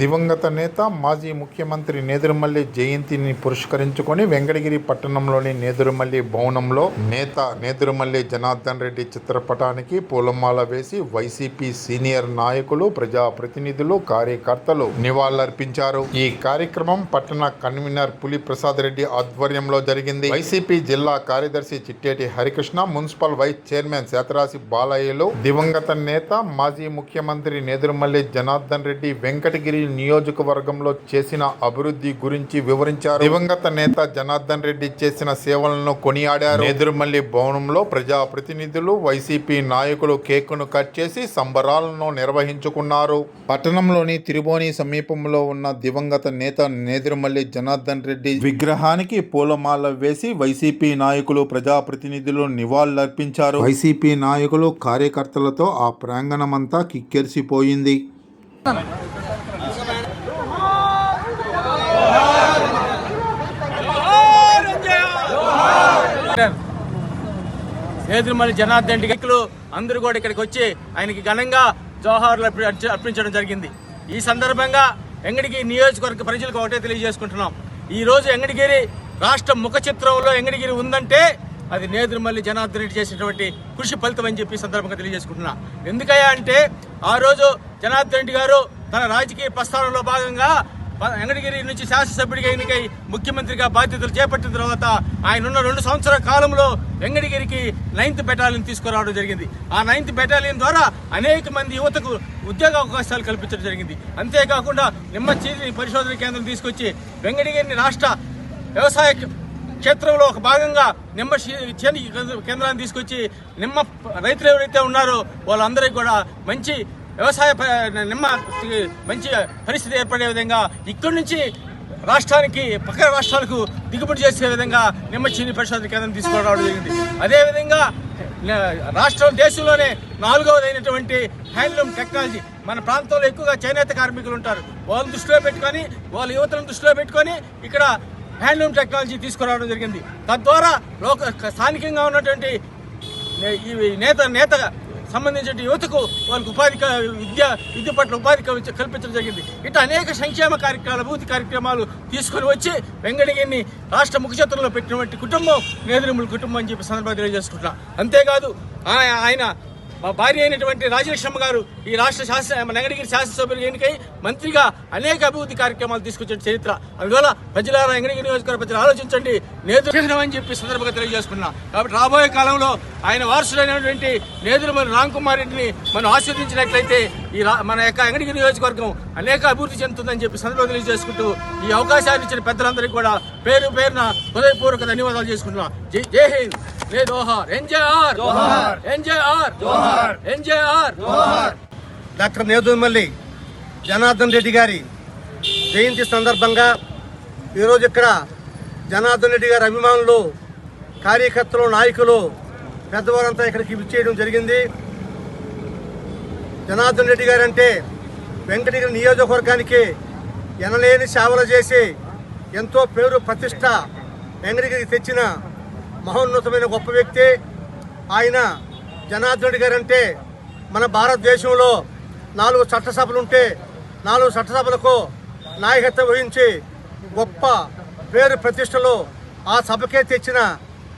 దివంగత నేత మాజీ ముఖ్యమంత్రి నేదురుమల్లి జయంతిని పురస్కరించుకొని వెంకటగిరి పట్టణంలోని నేదురుమల్లి భవనంలో నేత నేదురుమల్లి జనార్దన్ రెడ్డి చిత్రపటానికి పూలమాల వేసి వైసీపీ సీనియర్ నాయకులు ప్రజాప్రతినిధులు కార్యకర్తలు నివాళులర్పించారు. ఈ కార్యక్రమం పట్టణ కన్వీనర్ పులి ప్రసాద్ రెడ్డి ఆధ్వర్యంలో జరిగింది. వైసీపీ జిల్లా కార్యదర్శి Chitteti Harikrishna municipal vice chairman Satarasi బాలయ్యలు దివంగత నేత మాజీ ముఖ్యమంత్రి నేదురుమల్లి జనార్దన్ రెడ్డి వెంకటగిరి నియోజకవర్గంలో చేసిన అభివృద్ధి గురించి వివరించారు. దివంగత నేత జనార్దన్ రెడ్డి చేసిన సేవలను కొనియాడారు. నేదురుమల్లి భవనంలో ప్రజాప్రతినిధులు వైసీపీ నాయకులు కేకును కట్ చేసి సంబరాలను నిర్వహించుకున్నారు. పట్టణంలోని తిరుబోని సమీపంలో ఉన్న దివంగత నేత నేదురుమల్లి జనార్దన్ రెడ్డి విగ్రహానికి పూలమాల వేసి వైసీపీ నాయకులు ప్రజాప్రతినిధులు నివాళులర్పించారు. వైసీపీ నాయకులు కార్యకర్తలతో ఆ ప్రాంగణమంతా కిక్కెరిసిపోయింది నేదురుమల్లి జనార్దన్ రెడ్డి వ్యక్తులు అందరూ కూడా ఇక్కడికి వచ్చి ఆయనకి ఘనంగా జోహార్లు అర్పించడం జరిగింది. ఈ సందర్భంగా ఎంగడికి నియోజకవర్గ ప్రజలకు ఒకటే తెలియజేసుకుంటున్నాం. ఈ రోజు ఎంగడిగిరి రాష్ట్ర ముఖ చిత్రంలో ఎంగడిగిరి ఉందంటే అది నేదురుమల్లి జనార్దన్ రెడ్డి చేసినటువంటి కృషి ఫలితం అని చెప్పి సందర్భంగా తెలియజేసుకుంటున్నా. ఎందుకయ్యా అంటే ఆ రోజు జనార్దన్ రెడ్డి గారు తన రాజకీయ ప్రస్థానంలో భాగంగా వెంకటగిరి నుంచి శాసనసభ్యుడిగా ఎన్నికై ముఖ్యమంత్రిగా బాధ్యతలు చేపట్టిన తర్వాత ఆయన ఉన్న రెండు సంవత్సరాల కాలంలో వెంకటగిరికి నైన్త్ బెటాలియన్ తీసుకురావడం జరిగింది. ఆ నైన్త్ బెటాలియన్ ద్వారా అనేక మంది యువతకు ఉద్యోగ అవకాశాలు కల్పించడం జరిగింది. అంతేకాకుండా నిమ్మ చీని పరిశోధన కేంద్రం తీసుకొచ్చి వెంకటగిరిని రాష్ట్ర వ్యవసాయ క్షేత్రంలో ఒక భాగంగా నిమ్మ చేని కేంద్రాన్ని తీసుకొచ్చి నిమ్మ రైతులు ఎవరైతే ఉన్నారో వాళ్ళందరికీ కూడా మంచి వ్యవసాయ నిమ్మ మంచి పరిస్థితి ఏర్పడే విధంగా ఇక్కడి నుంచి రాష్ట్రానికి పక్క రాష్ట్రాలకు దిగుబడి చేసే విధంగా నిమ్మ చీని పరిశోధన కేంద్రం తీసుకురావడం జరిగింది. అదేవిధంగా రాష్ట్రం దేశంలోనే నాలుగవదైనటువంటి హ్యాండ్లూమ్ టెక్నాలజీ. మన ప్రాంతంలో ఎక్కువగా చేనేత కార్మికులు ఉంటారు. వాళ్ళని దృష్టిలో పెట్టుకొని వాళ్ళ యువతలను దృష్టిలో పెట్టుకొని ఇక్కడ హ్యాండ్లూమ్ టెక్నాలజీ తీసుకురావడం జరిగింది. తద్వారా లోక స్థానికంగా ఉన్నటువంటి ఈ నేత నేత సంబంధించిన యువతకు వాళ్ళకు ఉపాధి క- విద్య విద్య పట్ల ఉపాధి కల్పించడం జరిగింది. ఇట్లా అనేక సంక్షేమ కార్యక్రమాలు అభివృద్ధి కార్యక్రమాలు తీసుకొని వచ్చి వెంగడగిరిని రాష్ట్ర ముఖచిత్రంలో పెట్టినటువంటి కుటుంబం నేదురుముల కుటుంబం అని చెప్పి సందర్భంగా తెలియజేసుకుంటున్నా. అంతేకాదు ఆయన మా భార్య అయినటువంటి రాజలక్ష్మ గారు ఈ రాష్ట్ర శాసన మన వెంకటగిరి శాసనసభ్యులు ఎన్నికై మంత్రిగా అనేక అభివృద్ధి కార్యక్రమాలు తీసుకొచ్చిన చరిత్ర. అందువల్ల ప్రజలారా వెంకటగిరి నియోజకవర్గ ప్రజలు ఆలోచించండి. నేతృత్వం అని చెప్పి సందర్భంగా తెలియజేసుకున్నా. కాబట్టి రాబోయే కాలంలో ఆయన వారసుడైనటువంటి నేదురుమల్లి రామ్ కుమార్ రెడ్డిని మనం ఆశీర్వదించినట్లయితే ఈ మన యొక్క వెంకటగిరి నియోజకవర్గం అనేక అభివృద్ధి చెందుతుందని చెప్పి సందర్భంగా తెలియజేసుకుంటూ ఈ అవకాశాన్ని ఇచ్చిన పెద్దలందరికీ కూడా పేరు పేరున హృదయపూర్వక ధన్యవాదాలు చేసుకుంటున్నా. జై జై హింద్. జై జోహార్ ఎన్జేఆర్ ఎన్జేఆర్ ఎన్జేఆర్ డాక్టర్ నేదుమల్లి జనార్దన్ రెడ్డి గారి జయంతి సందర్భంగా ఈరోజు ఇక్కడ జనార్దన్ రెడ్డి గారి అభిమానులు కార్యకర్తలు నాయకులు పెద్దవారంతా ఇక్కడికి విచ్చేయడం జరిగింది. జనార్దన్ రెడ్డి గారు అంటే వెంకటగిరి నియోజకవర్గానికి ఎనలేని సేవలు చేసి ఎంతో పేరు ప్రతిష్ట వెంకటగిరికి తెచ్చిన మహోన్నతమైన గొప్ప వ్యక్తి. ఆయన జనార్దన్ రెడ్డి గారు అంటే మన భారతదేశంలో నాలుగు చట్టసభలు ఉంటే నాలుగు చట్టసభలకు నాయకత్వం వహించి గొప్ప పేరు ప్రతిష్టలు ఆ సభకే తెచ్చిన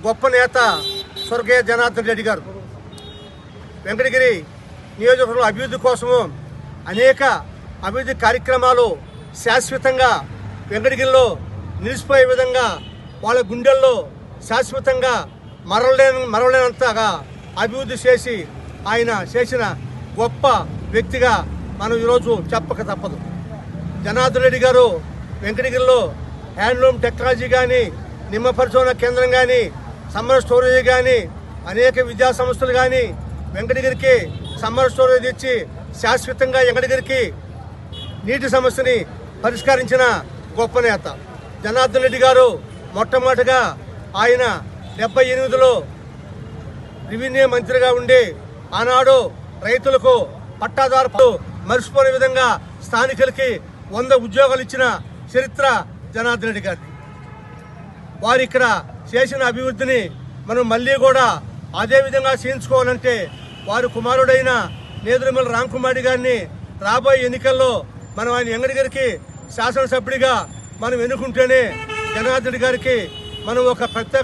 గొప్ప నేత స్వర్గీయ జనార్దన్ రెడ్డి గారు. వెంకటగిరి నియోజకవర్గం అభివృద్ధి కోసము అనేక అభివృద్ధి కార్యక్రమాలు శాశ్వతంగా వెంకటగిరిలో నిలిచిపోయే విధంగా వాళ్ళ గుండెల్లో శాశ్వతంగా మరవలేని మరవలేనంతగా అభివృద్ధి చేసి ఆయన చేసిన గొప్ప వ్యక్తిగా మనం ఈరోజు చెప్పక తప్పదు. జనార్దన్ రెడ్డి గారు వెంకటగిరిలో హ్యాండ్లూమ్ టెక్నాలజీ కానీ నిమ్మ పరిశోధన కేంద్రం కానీ సమ్మర్ స్టోరేజ్ కానీ అనేక విద్యా సంస్థలు కానీ వెంకటగిరికి సమ్మర్ స్టోరేజ్ ఇచ్చి శాశ్వతంగా వెంకటగిరికి నీటి సమస్యని పరిష్కరించిన గొప్ప నేత. జనార్దన్ రెడ్డి గారు మొట్టమొదటిగా ఆయన డెబ్బై ఎనిమిదిలో రెవెన్యూ మంత్రిగా ఉండి ఆనాడు రైతులకు పట్టాదారు మర్చిపోయే విధంగా స్థానికులకి వంద ఉద్యోగాలు ఇచ్చిన చరిత్ర జనార్దన్ రెడ్డి గారిది. వారు ఇక్కడ చేసిన అభివృద్ధిని మనం మళ్ళీ కూడా అదే విధంగా చేయించుకోవాలంటే వారి కుమారుడైన నేదురుమల రామ్కుమారి గారిని రాబోయే ఎన్నికల్లో మనం ఆయన ఎంగడి గారికి శాసనసభ్యుడిగా మనం ఎన్నుకుంటేనే జనార్దన్ గారికి మనం ఒక ప్రత్యేక